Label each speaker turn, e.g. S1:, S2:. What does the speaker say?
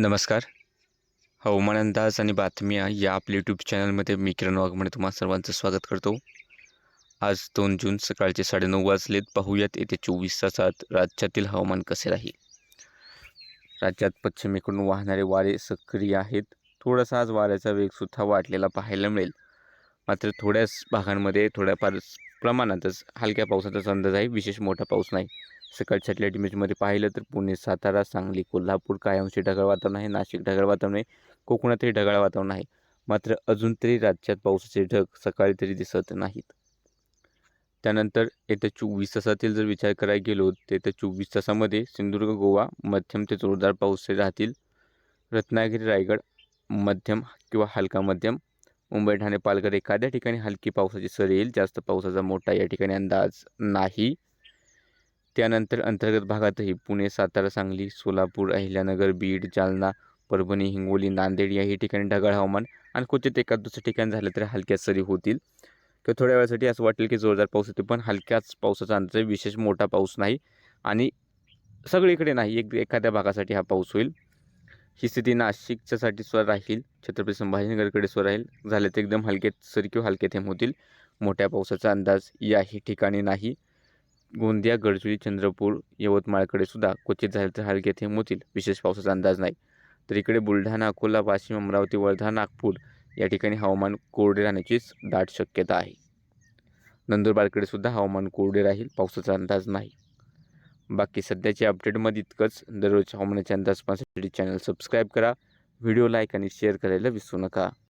S1: नमस्कार. हो, हवामान अंदाज आणि बातम्या या आपल्या यूट्यूब चॅनलमध्ये मी किरण वाघमणे तुम्हा सर्वांचं स्वागत करतो. आज दोन जून सकाळचे साडेनऊ वाजलेत. पाहूयात येत्या चोवीस तासात राज्यातील हवामान कसे राहील? राज्यात पश्चिमेकडून वाहणारे वारे सक्रिय आहेत. थोडासा आज वाऱ्याचा वेगसुद्धा वाढलेला पाहायला मिळेल. मात्र थोड्याच भागांमध्ये थोड्याफार प्रमाणातच हलक्या पावसाचाच अंदाज आहे विशेष मोठा पाऊस नाही. सकाळच्या लाइट इमेजमध्ये पाहिलं तर पुणे सातारा सांगली कोल्हापूर कायमचे ढगाळ वातावरण आहे नाशिक ढगाळ वातावरण आहे कोकणातही ढगाळ वातावरण आहे. मात्र अजून तरी राज्यात पावसाचे ढग सकाळी तरी दिसत नाहीत. त्यानंतर येत्या चोवीस तासातील जर विचार करायला गेलो तर येत्या चोवीस तासामध्ये सिंधुदुर्ग गोवा मध्यम ते जोरदार पाऊस राहतील. रत्नागिरी रायगड मध्यम किंवा हलका मध्यम मुंबई ठाणे पालघर एखाद्या ठिकाणी हलकी पावसाची सर येईल. जास्त पावसाचा मोठा या ठिकाणी अंदाज नाही. त्यानंतर अंतर्गत भागातही पुणे सातारा सांगली सोलापूर अहिल्यानगर बीड जालना परभणी हिंगोली नांदेड याही ठिकाणी ढगाळ हवामान आणि क्वचित एका दुसऱ्या ठिकाणी झालं तर हलक्या सरी होतील. किंवा थोड्या वेळासाठी असं वाटेल की जोरदार पाऊस येतो पण हलक्याच पावसाचा अंदाज आहे. विशेष मोठा पाऊस नाही आणि सगळीकडे नाही. एक एखाद्या भागासाठी हा पाऊस होईल. ही स्थिती नाशिकच्यासाठी स्वर राहील छत्रपती संभाजीनगरकडे स्वर राहील. झाले तर एकदम हलके सरी किंवा हलके थेंब होतील. मोठ्या पावसाचा अंदाज याही ठिकाणी नाही. गोंदिया गडचिरोली चंद्रपूर यवतमाळकडे सुद्धा क्वचित झाले तर हलके थेंब होतील. विशेष पावसाचा अंदाज नाही. तर इकडे बुलढाणा अकोला वाशिम अमरावती वर्धा नागपूर या ठिकाणी हवामान कोरडे राहण्याचीच दाट शक्यता आहे. नंदुरबारकडे सुद्धा हवामान कोरडे राहील. पावसाचा अंदाज नाही. बाकी सध्याच्या अपडेटमध्ये इतकंच. दररोज हवामानाच्या अंदाज पाहण्यासाठी चॅनल सबस्क्राईब करा. व्हिडिओ लाईक आणि शेअर करायला विसरू नका.